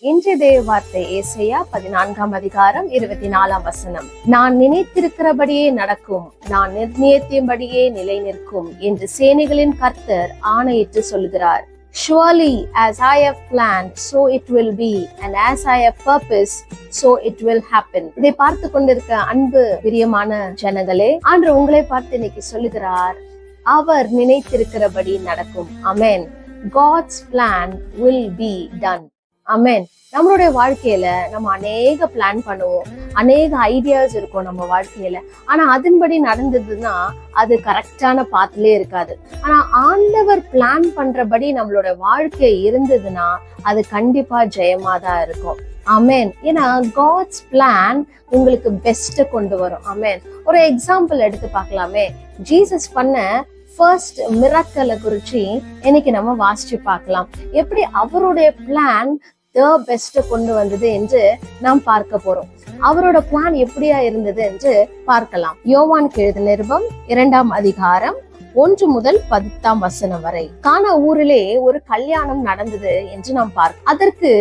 இன்றைய தேவ வார்த்தை ஏசையா பதினான்காம் அதிகாரம் இருபத்தி நாலாம் வசனம். நான் நினைத்திருக்கிறபடியே நடக்கும் நான் நிர்ணயத்தின்படியே நிலை நிற்கும் என்று சேனைகளின் கர்த்தர் ஆணையிட்டு சொல்கிறார் Surely as I have planned, so it will be, and as I have purpose, so it will happen. இதை பார்த்து கொண்டிருக்க அன்பு பிரியமான ஜனங்களே ஆண்டு உங்களை பார்த்து இன்னைக்கு சொல்லுகிறார் அவர் நினைத்திருக்கிறபடி நடக்கும். Amen God's plan will be done amen நம்மளுடைய வாழ்க்கையில நம்ம அநேக பிளான் பண்ணுவோம். அநேக ஐடியாஸ் இருக்கும் நம்ம வாழ்க்கையில. ஆனா அதன்படி நடந்ததுன்னா அது கரெக்டான பாத்திலே இருக்காது. ஆனா ஆண்டவர் பிளான் பண்றபடி நம்மளோட வாழ்க்கை இருந்ததுன்னா அது கண்டிப்பா ஜெயமா தான் இருக்கும். அமேன் ஏன்னா காட்ஸ் பிளான் உங்களுக்கு பெஸ்ட்டை கொண்டு வரும். அமேன் ஒரு எக்ஸாம்பிள் எடுத்து பார்க்கலாமே. ஜீசஸ் பண்ண ஃபர்ஸ்ட் மிராக்கலை குறித்து இன்னைக்கு நம்ம வாசிச்சு பார்க்கலாம். எப்படி அவருடைய பிளான் த பெஸ்ட் கொண்டு வந்தது என்று நாம் பார்க்க போறோம். அவரோட பிளான் எப்படியா இருந்தது என்று பார்க்கலாம். யோவான் கெழுது நிருபம் இரண்டாம் அதிகாரம் ஒன்று முதல் பத்தாம் வசனம் வரை. கானா ஊரிலே ஒரு கல்யாணம் நடந்தது என்று நாம் பார்க்க. அதற்கு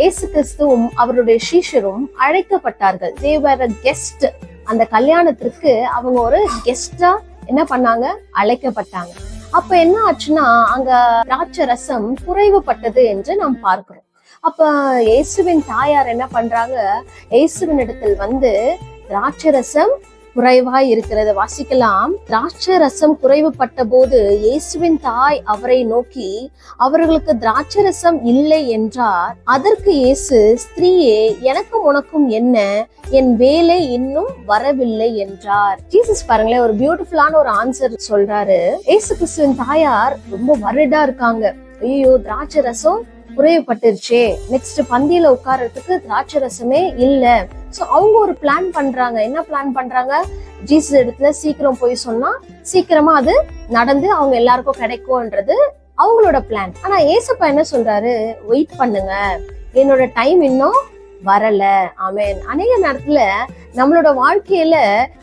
இயேசு கிறிஸ்துவும் அவருடைய சீஷரும் அழைக்கப்பட்டார்கள். தேவர் கெஸ்ட் அந்த கல்யாணத்திற்கு அவங்க ஒரு கெஸ்டா என்ன பண்ணாங்க? அழைக்கப்பட்டாங்க. அப்ப என்ன ஆச்சுன்னா அங்க திராட்சை ரசம் குறைவுபட்டது என்று நாம் பார்க்கிறோம். அப்ப இயேசுவின் தாயார் என்ன பண்றாங்க? இயேசுவின் இடத்தில் வந்து திராட்சை ரசம் குறைவாய் இருக்கிறத. வாசிக்கலாம். திராட்சை ரசம் குறைவுபட்ட போது இயேசுவின் தாய் அவரை நோக்கி அவர்களுக்கு திராட்சை ரசம் இல்லை என்றார். அதற்கு இயேசு ஸ்திரீயே எனக்கும் உனக்கும் என்ன? என் வேலை இன்னும் வரவில்லை என்றார். ஜீசஸ் பாருங்களேன் ஒரு பியூட்டிஃபுல்லான ஒரு ஆன்சர் சொல்றாரு. இயேசு கிறிஸ்துவின் தாயார் ரொம்ப வருடா இருக்காங்க. ஐயோ திராட்சை ரசம் குறைவுபட்டுருச்சே. நெக்ஸ்ட் பந்தியில உட்கார்றதுக்கு திராட்சை ரசமே இல்லை. ஸோ அவங்க ஒரு பிளான் பண்றாங்க. என்ன பிளான் பண்றாங்க? ஜீசஸ் இடத்துல சீக்கிரம் போய் சொன்னா சீக்கிரமா அது நடந்து அவங்க எல்லாருக்கும் கிடைக்கும்ன்றது அவங்களோட பிளான் ஆனா ஏசப்பா என்ன சொல்றாரு? வெயிட் பண்ணுங்க. என்னோட டைம் இன்னும் வரல. ஆமேன் அநேக நேரத்துல நம்மளோட வாழ்க்கையில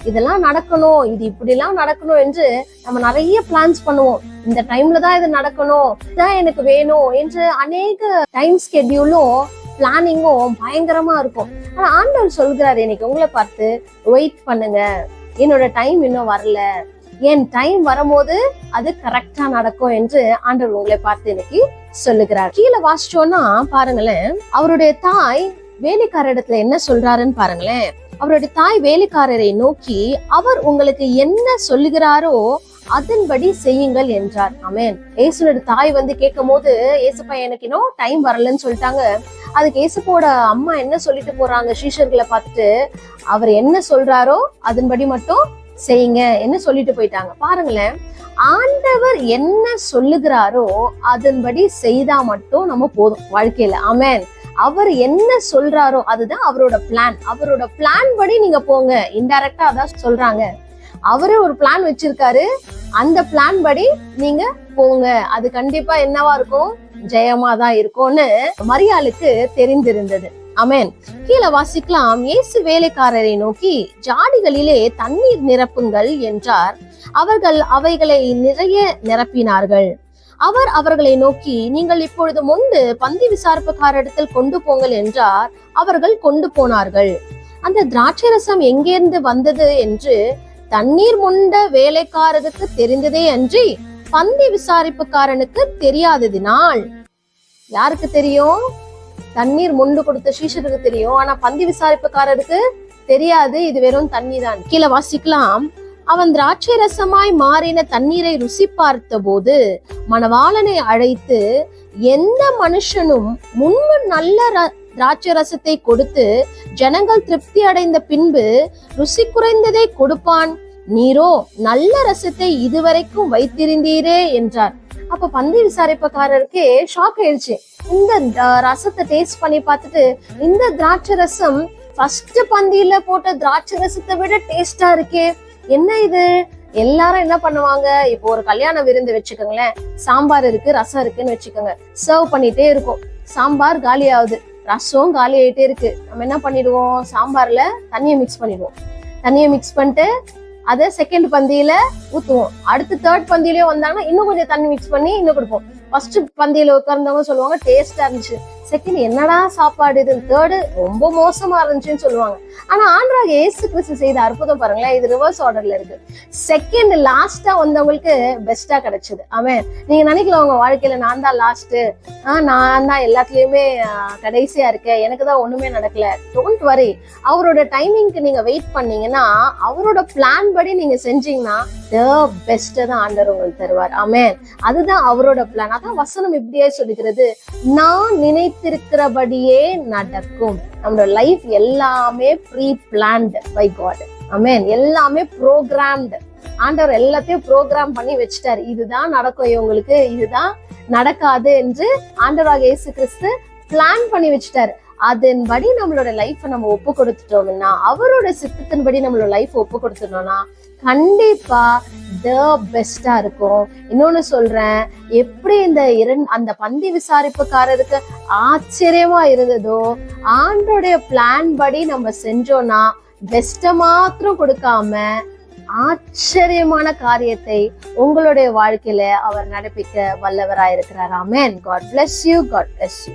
இதெல்லாம் நடக்கணும் இது இப்படி எல்லாம் நடக்கணும் என்று நம்ம நிறைய பிளான்ஸ் பண்ணுவோம். இந்த டைம்ல தான் இது நடக்கணும் இதான் எனக்கு வேணும் என்று அநேக டைம் ஸ்கெட்யூலும் பிளானிங்கும் பயங்கரமா இருக்கும். ஆனா ஆண்டவர் சொல்கிறாரு இன்னைக்கு உங்களை பார்த்து வெயிட் பண்ணுங்க. என்னோட டைம் இன்னும் வரல. என் டைம் வரும்போது அது கரெக்டா நடக்கும் என்று ஆண்டவர் உங்களை பார்த்து இன்னைக்கு சொல்லுகிறார். கீழே வாசிச்சோம்னா பாருங்களேன். அவருடைய தாய் வேலைக்கார இடத்துல என்ன சொல்றாருன்னு பாருங்களேன். அவருடைய தாய் வேலைக்காரரை நோக்கி அவர் உங்களுக்கு என்ன சொல்லுகிறாரோ அதன்படி செய்யுங்கள் என்றார். அமேன் ஏசுனோட தாய் வந்து கேட்கும் போது ஏசுப்பா எனக்கு இன்னும் டைம் வரலன்னு சொல்லிட்டாங்க. அதுக்கு ஏசுப்போட அம்மா என்ன சொல்லிட்டு போறாங்க? சீஷர்களை பார்த்துட்டு அவர் என்ன சொல்றாரோ அதன்படி மட்டும் செய்யுங்க என்ன சொல்லிட்டு போயிட்டாங்க. பாருங்களேன் ஆண்டவர் என்ன சொல்லுகிறாரோ அதன்படி செய்தா மட்டும் நம்ம போதும் வாழ்க்கையில. அமேன் அவர் என்ன சொல்றாரோ அதுதான் அவரோட பிளான் அவரோட பிளான் படி நீங்க போங்க. இன்டைரக்டா அதான் சொல்றாங்க. அவரு ஒரு பிளான் வச்சிருக்காரு. அந்த பிளான் படி நீங்க போங்க. அது கண்டிப்பா என்னவா இருக்கும்? ஜெயமா தான் இருக்கும்னு மரியாளுக்கு தெரிந்திருந்தது. அமேன் கீழே வாசிக்கலாம். இயேசு வேலைக்காரரை நோக்கி ஜாடிகளிலே தண்ணீர் நிரப்புங்கள் என்றார். அவர்கள் அவைகளை நிறைய நிரப்பினார்கள். அவர் அவர்களை நோக்கி நீங்கள் இப்பொழுது முன்பு பந்தி விசாரிப்புக்காரிடத்தில் கொண்டு போங்கள் என்றார். அவர்கள் கொண்டு போனார்கள். அந்த திராட்சை ரசம் எங்கேருந்து வந்தது என்று தண்ணீர் முண்ட வேலைக்காரருக்கு தெரிந்ததே அன்றி பந்தி விசாரிப்புக்காரனுக்கு தெரியாததினால் யாருக்கு தெரியும்? தண்ணீர் முண்டு கொடுத்த சீஷருக்கு தெரியும். ஆனா பந்தி விசாரிப்புக்காரருக்கு தெரியாது. இது வெறும் தண்ணி தான் கீழே வாசிக்கலாம். அவன் திராட்சை ரசமாய் மாறின தண்ணீரை ருசி பார்த்த போது மணவாளனை அழைத்து எந்த மனுஷனும் முன்பு நல்ல திராட்சை ரசத்தை கொடுத்து ஜனங்கள் திருப்தி அடைந்த பின்பு ருசி குறைந்ததை கொடுப்பான். நீரோ நல்ல ரசத்தை இதுவரைக்கும் வைத்திருந்தீரே என்றார். அப்ப பந்தி விசாரிப்பக்காரருக்கு ஷாக் ஆயிடுச்சு. இந்த ரசத்தை டேஸ்ட் பண்ணி பார்த்துட்டு இந்த திராட்சை ரசம் ஃபர்ஸ்ட் பந்தியில போட்ட திராட்சை ரசத்தை விட டேஸ்டா இருக்கே. என்ன இது? எல்லாரும் என்ன பண்ணுவாங்க? இப்போ ஒரு கல்யாண விருந்து வச்சுக்கோங்களேன். சாம்பார் இருக்கு ரசம் இருக்குன்னு வச்சுக்கோங்க. சர்வ் பண்ணிட்டே இருக்கும். சாம்பார் காலி ஆகுது ரசம் காலி ஆயிட்டே இருக்கு. நம்ம என்ன பண்ணிடுவோம்? சாம்பார்ல தண்ணியை மிக்ஸ் பண்ணிடுவோம். தண்ணியை மிக்ஸ் பண்ணிட்டு அதை செகண்ட் பந்தியில ஊத்துவோம். அடுத்து தேர்ட் பந்தியிலயும் வந்தாங்கன்னா இன்னும் கொஞ்சம் தண்ணி மிக்ஸ் பண்ணி இன்னும் கொடுப்போம். ஃபர்ஸ்ட் பந்தியில உட்கார்ந்தவங்க சொல்லுவாங்க டேஸ்டா இருந்துச்சு. செகண்ட் என்னடா சாப்பாடு இது? தேர்டு ரொம்ப மோசமா இருந்துச்சுன்னு சொல்லுவாங்க. ஆனா ஆண்டராக ஏசு கிறிஸ்து செய்த அற்புதம் பாருங்களேன் இது ரிவர்ஸ் ஆர்டர்ல இருக்கு. செகண்ட் லாஸ்டா வந்தவங்களுக்கு பெஸ்டா கிடைச்சது. அவன் நீங்க நினைக்கலாம் உங்க வாழ்க்கையில நான் தான் லாஸ்ட் நான் தான் எல்லாத்துலயுமே கடைசியா இருக்கேன். எனக்கு தான் ஒண்ணுமே நடக்கல. டோன்ட் வரி அவரோட டைமிங்க்கு நீங்க வெயிட் பண்ணீங்கன்னா அவரோட பிளான் படி நீங்க செஞ்சீங்கன்னா த பெஸ்ட் தான் ஆண்டவர் உங்களுக்கு தருவார். ஆமே அதுதான் அவரோட பிளான் அதான் வசனம் இப்படியே சொல்லுகிறது. நான் நினைத்திருக்கிறபடியே நடக்கும். நம்மளோட லைஃப் எல்லாமே pre planned by God amen எல்லாமே ப்ரோக்ராம்டு ஆண்டவர் எல்லாத்தையும் ப்ரோக்ராம் பண்ணி வச்சுட்டாரு. இதுதான் நடக்கும் இவங்களுக்கு இதுதான் நடக்காது என்று ஆண்டவராக இயேசு கிறிஸ்து பிளான் பண்ணி வச்சுட்டாரு. அதன்படி நம்மளோட லைஃப்பை நம்ம ஒப்பு கொடுத்துட்டோம்னா அவரோட சித்தத்தின்படி நம்மளோட லைஃப் ஒப்பு கொடுத்துட்டோம்னா கண்டிப்பா த பெஸ்ட்டாக இருக்கும். இன்னொன்று சொல்கிறேன் எப்படி இந்த இரண் அந்த பந்தி விசாரிப்புக்காரருக்கு ஆச்சரியமாக இருந்ததோ ஆண்டோடைய பிளான் படி நம்ம செஞ்சோன்னா பெஸ்ட்டை மாத்திரம் கொடுக்காம ஆச்சரியமான காரியத்தை உங்களுடைய வாழ்க்கையில அவர் நடப்பிக்க வல்லவராயிருக்கிறார். Amen God bless you God bless you